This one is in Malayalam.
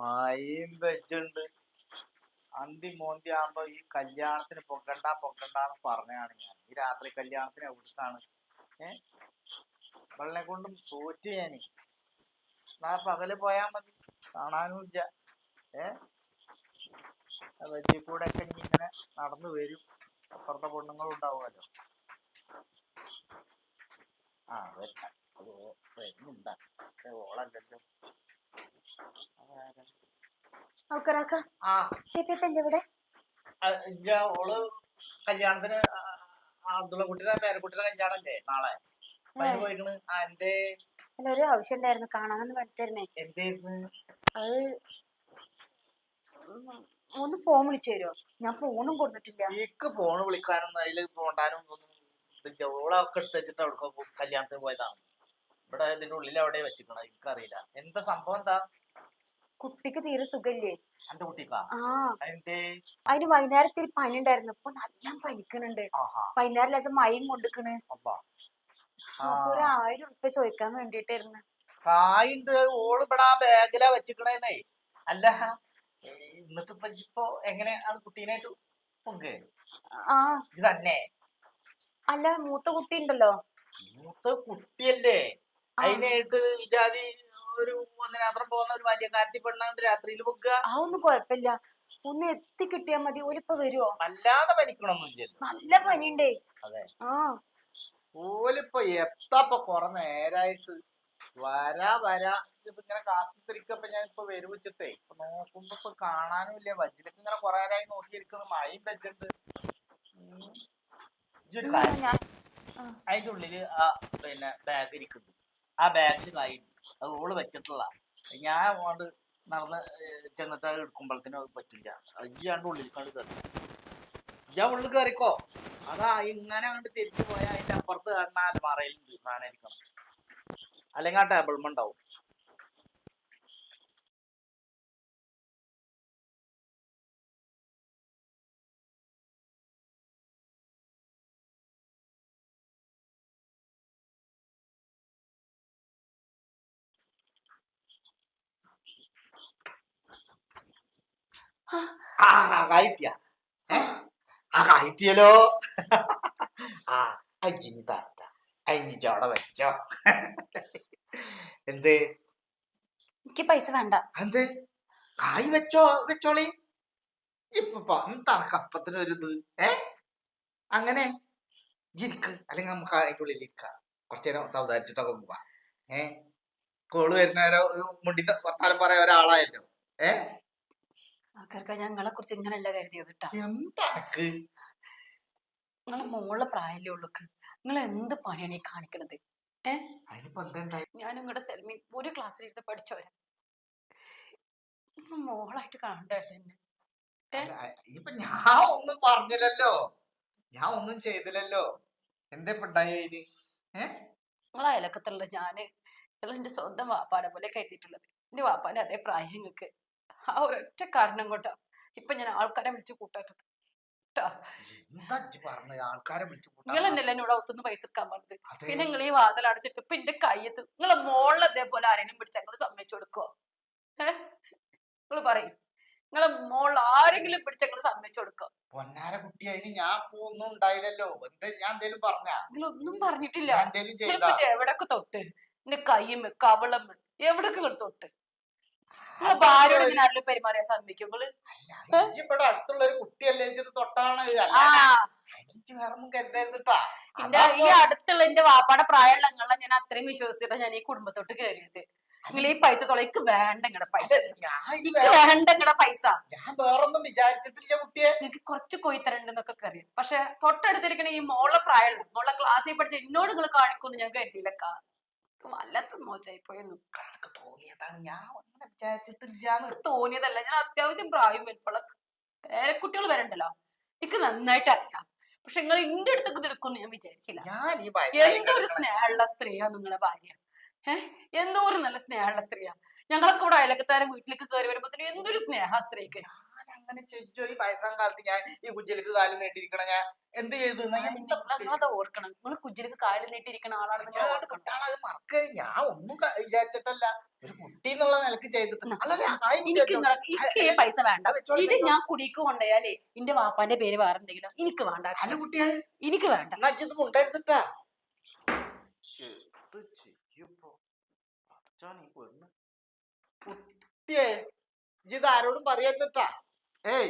മായും വെച്ചുണ്ട് അന്തി മോന്തി ആകുമ്പോ ഈ കല്യാണത്തിന് പൊക്കണ്ട പൊക്കണ്ടെന്ന് പറഞ്ഞാണ് ഞാൻ. ഈ രാത്രി കല്യാണത്തിന് എവിടുത്താണ് ഏ? വെള്ളം കൊണ്ടും തോറ്റു ഞാൻ നാ പകൽ പോയാ മതി. കാണാനും ഇല്ല വെജി കൂടെ ഒക്കെ ഇങ്ങനെ നടന്നു വരും. അപ്പുറത്തെ പൊണ്ണുങ്ങളും ഉണ്ടാവുമല്ലോ. ആ വരട്ടെ. വരുന്നുണ്ടാ. ഓളല്ലല്ലോ? ഔക്കറാക്ക ആ. സിഫിത്തല്ലേ ഇവിടെ ഓൾ കല്യാണത്തിന് അബ്ദുള്ള കുട്ടിയുടെ പേരക്കുട്ടിയുടെ കല്യാണല്ലേ നാളെ? ഒരു ആവശ്യം ഉണ്ടായിരുന്നു കാണാമെന്ന് പറഞ്ഞിട്ടായിരുന്നേ. അത് ഒന്ന് ഫോൺ വിളിച്ചു തരുമോ ഞാൻ ഫോണും കൊടുത്തിട്ടില്ല. എനിക്ക് ഫോൺ വിളിക്കാനും അതിൽ പോണ്ടാനും ഓളൊക്കെ എടുത്ത് വെച്ചിട്ട് അവിടെ കല്യാണത്തിന് പോയതാണ്. ഇവിടെ ഇതിന്റെ ഉള്ളിൽ അവിടെ വെച്ചിട്ടുണ്ടോ എനിക്കറിയില്ല. എന്താ സംഭവം എന്താ? കുട്ടിക്ക് തീരെ സുഖല്ലേ? എന്റെ കുട്ടിക്കാ? ആ. എന്തേ അതിന് വൈകുന്നേരത്തിൽ പനി ഉണ്ടായിരുന്നു ഇപ്പൊ നല്ല പനിക്കണുണ്ട് ആഹാ. വൈകുന്നേരം ലേശം മയം കൊണ്ടിക്കണ്. അപ്പാ. അപ്പൊ ഒരു ആയിരം ഉറുപ്പ്യ ചോദിക്കാൻ വേണ്ടിട്ടായിരുന്നു കായുണ്ട്. ഓൾ ഇവിടെ ആ ബാഗിലാ വെച്ചിക്കണേന്നേ. അല്ല എന്നിട്ട് ഇപ്പൊ ഇപ്പൊ എങ്ങനെ ആണ് കുട്ടീനായിട്ട് പൊങ്ക്? ആ. ഇത് തന്നെ? അല്ല മൂത്ത കുട്ടി ഉണ്ടല്ലോ. മൂത്ത കുട്ടിയല്ലേ. അതിനായിട്ട് ഈ ഒരു ഒന്നിനാത്രം പോകുന്ന ഒരു വലിയ കാര്യത്തിൽ പെണ്ണാണ്ട്. രാത്രിയിൽ പോക്ക ആ ഒന്നും കുഴപ്പമില്ല. ഒന്ന് എത്തി കിട്ടിയാ മതി. ഓലിപ്പോ വരുവോ? വല്ലാതെ പനിക്കണമൊന്നുമില്ലല്ലോ നല്ല പനിണ്ടേ അതെ. ആ. ഓലിപ്പോ എത്താപ്പൊ കൊറ നേരായിട്ട്. വരാ വരാ. ഇങ്ങനെ കാത്തിരിക്കപ്പ ഞാൻ ഇപ്പൊ വരുവിച്ചിട്ടേ ഇപ്പൊ നോക്കുമ്പോ ഇപ്പൊ കാണാനും ഇല്ല. വജ്ജിലൊക്കെ ഇങ്ങനെ കൊറേ നേരമായി നോക്കിയിരിക്കുന്നു. മഴയും വെച്ചിട്ടുണ്ട് എന്നാ അതിന്റെ ഉള്ളിൽ ആ പിന്നെ ബാഗ് ഇരിക്കുന്നു ആ ബാഗിൽ കായി അത് ഓൾ വെച്ചിട്ടുള്ള ഞാൻ അങ്ങോട്ട് നടന്ന് ചെന്നിട്ട് എടുക്കുമ്പോഴത്തേനും അത് പറ്റില്ല. ആണ്ട് ഉള്ളിൽക്കാണ്ട് കയറി ഇജാ ഉള്ളിൽ കയറിക്കോ അതാ ഇങ്ങനെ അങ്ങോട്ട് തിരിച്ചു പോയാൽ അതിന്റെ അപ്പുറത്ത് കാണുന്ന അലമാറയിലുണ്ട് സാധനം ഇരിക്കണം അല്ലെങ്കിൽ ആ ടേബിൾമ ഉണ്ടാവും. കയറ്റിയ ആ കയറ്റിയല്ലോ ആ അജിനി താട്ട അയിനിച്ച് അവിടെ വെച്ചോ. എന്ത്? എനിക്ക് പൈസ വേണ്ട. എന്ത്? കായ് വെച്ചോ വെച്ചോളി. ഇപ്പൊ എന്താണ് കപ്പത്തിന് വരുന്നത്? ഏ? അങ്ങനെ. ജിരിക്ക് അല്ലെങ്കിൽ നമുക്ക് അതിനുള്ളിൽ ഉള്ളിൽ ഇരിക്കാം. കുറച്ചു നേരം സൗദാരിച്ചിട്ടൊക്കെ പോവാ. ഏ? കോൾ വരുന്നവരോ ഒരു മുണ്ടി വർത്താനം പറയാൻ ഒരാളായല്ലോ. ഏ? ആൾക്കാർക്ക് ഞങ്ങളെ കുറിച്ച് ഇങ്ങനെയല്ല കരുതിയത് കേട്ടാ എന്താക്ക് നിങ്ങളെ മോളെ പ്രായമല്ലേ ഉള്ളൂക്ക് നിങ്ങൾ എന്ത് പണിയാണ് ഈ കാണിക്കണത്? ഞാൻ നിങ്ങളുടെ സെൽമി ഒരു ക്ലാസ്സിലിരുന്ന് പഠിച്ചവരാ. മോളായിട്ട് കാണണ്ടല്ലേ ഏ? ഞാൻ ഒന്നും പറഞ്ഞില്ലല്ലോ. ഞാൻ ഒന്നും ചെയ്തില്ലല്ലോ. എന്താ ഇപ്പൊ ഉണ്ടായി നിങ്ങളെ അയലക്കത്തുള്ള ഞാൻ എന്റെ സ്വന്തം വാപ്പാടെ പോലെ കരുതിയിട്ടുള്ളത്. എന്റെ വാപ്പാന്റെ അതേ പ്രായം നിങ്ങൾക്ക് ആ ഒരൊറ്റ കാരണം കൊണ്ടാ ഇപ്പൊ ഞാൻ ആൾക്കാരെ വിളിച്ചു ആൾക്കാരെ നിങ്ങൾ എന്നല്ല എന്നോട് ഒത്തുനിന്ന് പൈസ എടുക്കാൻ പറഞ്ഞത്? പിന്നെ നിങ്ങൾ ഈ വാതിൽ അടച്ചിട്ട് ഇപ്പൊ എന്റെ കയ്യത്ത് നിങ്ങളെ മോളിൽ അതേപോലെ ആരെങ്കിലും പിടിച്ച നിങ്ങൾ സമ്മതിച്ചു കൊടുക്കോ ഏഹ് നിങ്ങൾ പറയും. നിങ്ങളെ മോളിൽ ആരെങ്കിലും പിടിച്ച നിങ്ങൾ സമ്മതിച്ചു കൊടുക്കോ പൊന്നാര കുട്ടി അതിന് ഞാൻ ഒന്നും ഉണ്ടായില്ലല്ലോ. എന്താ ഞാൻ എന്തേലും പറഞ്ഞ? നിങ്ങളൊന്നും പറഞ്ഞിട്ടില്ല. എവിടൊക്കെ തൊട്ട്? എന്റെ കയ്യമ്മ കവളമ്മ എവിടൊക്കെ നിങ്ങൾ തൊട്ട്? ഇവിടെ അടുത്തുള്ള ഒരു കുട്ടിയല്ലേ തൊട്ടാണ്. എന്റെ ഈ അടുത്തുള്ള എന്റെ വാപ്പാടെ പ്രായമുള്ള നിങ്ങളെ ഞാൻ അത്രയും വിശ്വസിച്ചിട്ടാ ഞാൻ ഈ കുടുംബത്തോട്ട് കയറിയത് നിങ്ങൾ ഈ പൈസ തുളയ്ക്ക് വേണ്ട നിങ്ങളുടെ പൈസ. എനിക്ക് വേണ്ട ഇങ്ങടെ പൈസ. ഞാൻ വേറൊന്നും വിചാരിച്ചിട്ടില്ല കുട്ടിയെ. നിങ്ങൾക്ക് കുറച്ച് കൊയ്ത്തരണ്ടെന്നൊക്കെ അറിയാം പക്ഷെ തൊട്ടടുത്തിരിക്കണ ഈ മോളെ പ്രായമുള്ള മോളെ ക്ലാസ്സിൽ പഠിച്ച എന്നോട് നിങ്ങൾ കാണിക്കുമെന്ന് ഞാൻ കരുതിയില്ലക്ക വല്ലാത്ത മോശമായി പോയെന്നു കണക്ക് തോന്നിയതാണ്. ഞാൻ എനിക്ക് തോന്നിയതല്ല. ഞാൻ അത്യാവശ്യം പ്രായം വരുമ്പോഴെ പേരക്കുട്ടികൾ വരണ്ടല്ലോ. എനിക്ക് നന്നായിട്ട് അറിയാം. പക്ഷെ നിങ്ങൾ എന്റെ അടുത്തൊക്കെ തിടുക്കും ഞാൻ വിചാരിച്ചില്ല. എന്തൊരു സ്നേഹമുള്ള സ്ത്രീയാ നിങ്ങളുടെ ഭാര്യ. ഏഹ് എന്തോ ഒരു നല്ല സ്നേഹമുള്ള സ്ത്രീയാ. ഞങ്ങളൊക്കെ ഇവിടെ അയലക്കത്താരെ വീട്ടിലേക്ക് കയറി വരുമ്പോ എന്തൊരു സ്നേഹ സ്ത്രീക്ക്. അങ്ങനെ ചെജ്ജോ ഈ വയസ്സാം കാലത്ത് ഞാൻ ഈ കുജ്ജലിക്ക് കാലം നീട്ടിരിക്കണം ഞാൻ എന്ത് ചെയ്തു? കുട്ടി? നിങ്ങളത് ഓർക്കണം. നിങ്ങൾ കുജിലേക്ക് കാൽ നീട്ടിയിരിക്കുന്ന ആളാണെന്ന് കുട്ടാണ് ഞാൻ മറക്ക. ഞാൻ ഒന്നും വിചാരിച്ചിട്ടല്ല. ഒരു കുട്ടി എന്നുള്ള നിലയ്ക്ക് ചെയ്തിട്ട്. അല്ലല്ല ആ എനിക്ക് എനിക്ക് വെച്ചോ. നിങ്ങളെ എനിക്ക് ഈ പൈസ വേണ്ട. അത് ഇത് ഞാൻ കുടിക്ക് കൊണ്ടുപോയാലേ എന്റെ വാപ്പാന്റെ പേര് വേറെ എന്തെങ്കിലും എനിക്ക് വേണ്ട. അല്ല കുട്ടിയെ. എനിക്ക് വേണ്ട. ഇത് മുണ്ടായിരുന്നിട്ടാ കുട്ടിയെ ഇത് ആരോടും പറയായിരുന്നിട്ടാ এই